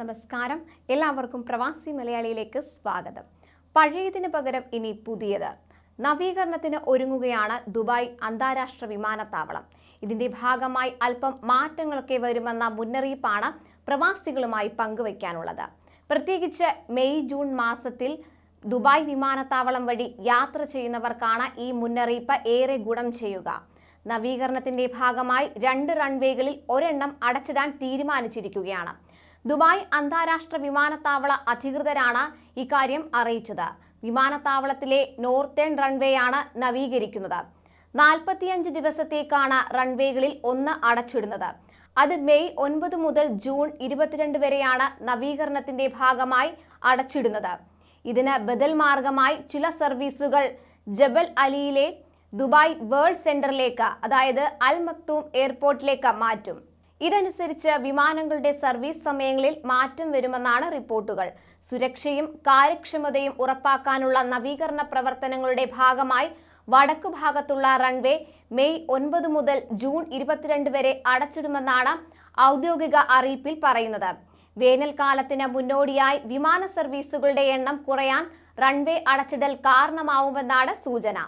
നമസ്കാരം. എല്ലാവർക്കും പ്രവാസി മലയാളിയിലേക്ക് സ്വാഗതം. പഴയതിന് പകരം ഇനി പുതിയത്. നവീകരണത്തിന് ഒരുങ്ങുകയാണ് ദുബായ് അന്താരാഷ്ട്ര വിമാനത്താവളം. ഇതിന്റെ ഭാഗമായി അല്പം മാറ്റങ്ങളൊക്കെ വരുമെന്ന മുന്നറിയിപ്പാണ് പ്രവാസികളുമായി പങ്കുവയ്ക്കാനുള്ളത്. പ്രത്യേകിച്ച് മെയ് ജൂൺ മാസത്തിൽ ദുബായ് വിമാനത്താവളം വഴി യാത്ര ചെയ്യുന്നവർക്കാണ് ഈ മുന്നറിയിപ്പ് ഏറെ ഗുണം ചെയ്യുക. നവീകരണത്തിന്റെ ഭാഗമായി രണ്ട് റൺവേകളിൽ ഒരെണ്ണം അടച്ചിടാൻ തീരുമാനിച്ചിരിക്കുകയാണ്. ദുബായ് അന്താരാഷ്ട്ര വിമാനത്താവള അധികൃതരാണ് ഇക്കാര്യം അറിയിച്ചത്. വിമാനത്താവളത്തിലെ നോർത്തേൺ റൺവേയാണ് നവീകരിക്കുന്നത്. നാൽപ്പത്തിയഞ്ച് ദിവസത്തേക്കാണ് റൺവേകളിൽ ഒന്ന് അടച്ചിടുന്നത്. അത് മെയ് ഒൻപത് മുതൽ ജൂൺ ഇരുപത്തിരണ്ട് വരെയാണ് നവീകരണത്തിന്റെ ഭാഗമായി അടച്ചിടുന്നത്. ഇതിന് ബദൽ മാർഗമായി ചില സർവീസുകൾ ജബൽ അലിയിലെ ദുബായ് വേൾഡ് സെന്ററിലേക്ക് അതായത് അൽ മക്തൂം എയർപോർട്ടിലേക്ക് മാറ്റും. ഇതനുസരിച്ച് വിമാനങ്ങളുടെ സർവീസ് സമയങ്ങളിൽ മാറ്റം വരുമെന്നാണ് റിപ്പോർട്ടുകൾ. സുരക്ഷയും കാര്യക്ഷമതയും ഉറപ്പാക്കാനുള്ള നവീകരണ പ്രവർത്തനങ്ങളുടെ ഭാഗമായി വടക്കു ഭാഗത്തുള്ള റൺവേ മെയ് ഒൻപത് മുതൽ ജൂൺ ഇരുപത്തിരണ്ട് വരെ അടച്ചിടുമെന്നാണ് ഔദ്യോഗിക അറിയിപ്പിൽ പറയുന്നത്. വേനൽക്കാലത്തിന് മുന്നോടിയായി വിമാന സർവീസുകളുടെ എണ്ണം കുറയാൻ റൺവേ അടച്ചിടൽ കാരണമാവുമെന്നാണ് സൂചന.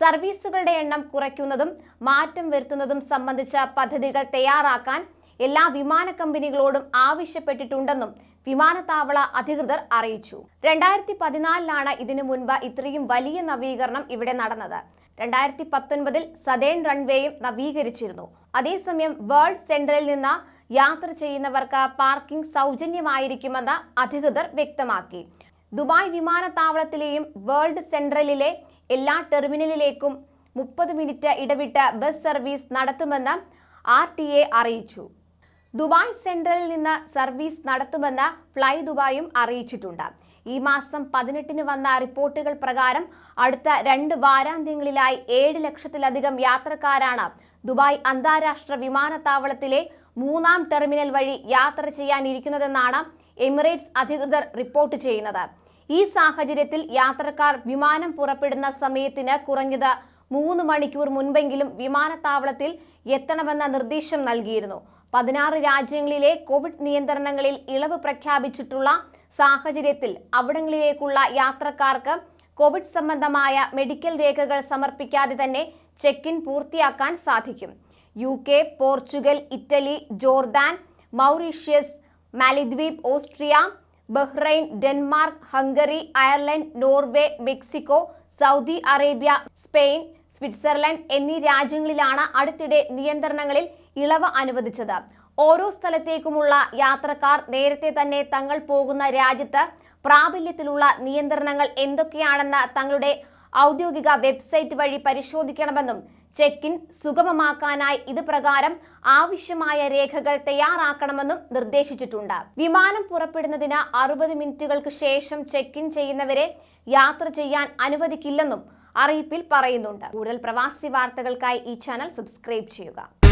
സർവീസുകളുടെ എണ്ണം കുറയ്ക്കുന്നതും മാറ്റം വരുത്തുന്നതും സംബന്ധിച്ച പദ്ധതികൾ തയ്യാറാക്കാൻ എല്ലാ വിമാന കമ്പനികളോടും ആവശ്യപ്പെട്ടിട്ടുണ്ടെന്നും വിമാനത്താവള അധികൃതർ അറിയിച്ചു. രണ്ടായിരത്തി പതിനാലിലാണ് ഇതിനു മുൻപ് ഇത്രയും വലിയ നവീകരണം ഇവിടെ നടന്നത്. രണ്ടായിരത്തി പത്തൊൻപതിൽ സദേൺ റൺവേയും നവീകരിച്ചിരുന്നു. അതേസമയം വേൾഡ് സെന്ററിൽ നിന്ന് യാത്ര ചെയ്യുന്നവർക്ക് പാർക്കിംഗ് സൗജന്യമായിരിക്കുമെന്ന് അധികൃതർ വ്യക്തമാക്കി. ദുബായ് വിമാനത്താവളത്തിലെയും വേൾഡ് സെൻട്രലിലെ എല്ലാ ടെർമിനലിലേക്കും മുപ്പത് മിനിറ്റ് ഇടവിട്ട് ബസ് സർവീസ് നടത്തുമെന്ന് ആർ അറിയിച്ചു. ദുബായ് സെൻട്രലിൽ നിന്ന് സർവീസ് നടത്തുമെന്ന് ഫ്ലൈ ദുബായും അറിയിച്ചിട്ടുണ്ട്. ഈ മാസം പതിനെട്ടിന് വന്ന റിപ്പോർട്ടുകൾ പ്രകാരം അടുത്ത രണ്ട് വാരാന്ത്യങ്ങളിലായി ഏഴ് ലക്ഷത്തിലധികം യാത്രക്കാരാണ് ദുബായ് അന്താരാഷ്ട്ര വിമാനത്താവളത്തിലെ മൂന്നാം ടെർമിനൽ വഴി യാത്ര ചെയ്യാനിരിക്കുന്നതെന്നാണ് എമിറേറ്റ്സ് അധികൃതർ റിപ്പോർട്ട് ചെയ്യുന്നത്. ഈ സാഹചര്യത്തിൽ യാത്രക്കാർ വിമാനം പുറപ്പെടുന്ന സമയത്തിന് കുറഞ്ഞത് മൂന്ന് മണിക്കൂർ മുൻപെങ്കിലും വിമാനത്താവളത്തിൽ എത്തണമെന്ന നിർദ്ദേശം നൽകിയിരുന്നു. പതിനാറ് രാജ്യങ്ങളിലെ കോവിഡ് നിയന്ത്രണങ്ങളിൽ ഇളവ് പ്രഖ്യാപിച്ചിട്ടുള്ള സാഹചര്യത്തിൽ അവിടങ്ങളിലേക്കുള്ള യാത്രക്കാർക്ക് കോവിഡ് സംബന്ധമായ മെഡിക്കൽ രേഖകൾ സമർപ്പിക്കാതെ തന്നെ ചെക്ക് ഇൻ പൂർത്തിയാക്കാൻ സാധിക്കും. U K Portugal Italy Jordan Mauritius മാലിദ്വീപ് Austria Bahrain Denmark Hungary Ireland Norway Mexico Saudi Arabia Spain Switzerland എന്നീ രാജ്യങ്ങളിലാണ് അടുത്തിടെ നിയന്ത്രണങ്ങളിൽ ഇളവ് അനുവദിച്ചത്. ഓരോ സ്ഥലത്തേക്കുമുള്ള യാത്രക്കാർ നേരത്തെ തന്നെ തങ്ങൾ പോകുന്ന രാജ്യത്ത് പ്രാബല്യത്തിലുള്ള നിയന്ത്രണങ്ങൾ എന്തൊക്കെയാണെന്ന് തങ്ങളുടെ ഔദ്യോഗിക വെബ്സൈറ്റ് വഴി പരിശോധിക്കണമെന്നും ചെക്ക് ഇൻ സുഗമമാക്കാനായി ഇത് പ്രകാരം ആവശ്യമായ രേഖകൾ തയ്യാറാക്കണമെന്നും നിർദ്ദേശിച്ചിട്ടുണ്ട്. വിമാനം പുറപ്പെടുന്നതിന് അറുപത് മിനിറ്റുകൾക്ക് ശേഷം ചെക്ക് ഇൻ ചെയ്യുന്നവരെ യാത്ര ചെയ്യാൻ അനുവദിക്കില്ലെന്നും അറിയിപ്പിൽ പറയുന്നുണ്ട്. കൂടുതൽ പ്രവാസി വാർത്തകൾക്കായി ഈ ചാനൽ സബ്സ്ക്രൈബ് ചെയ്യുക.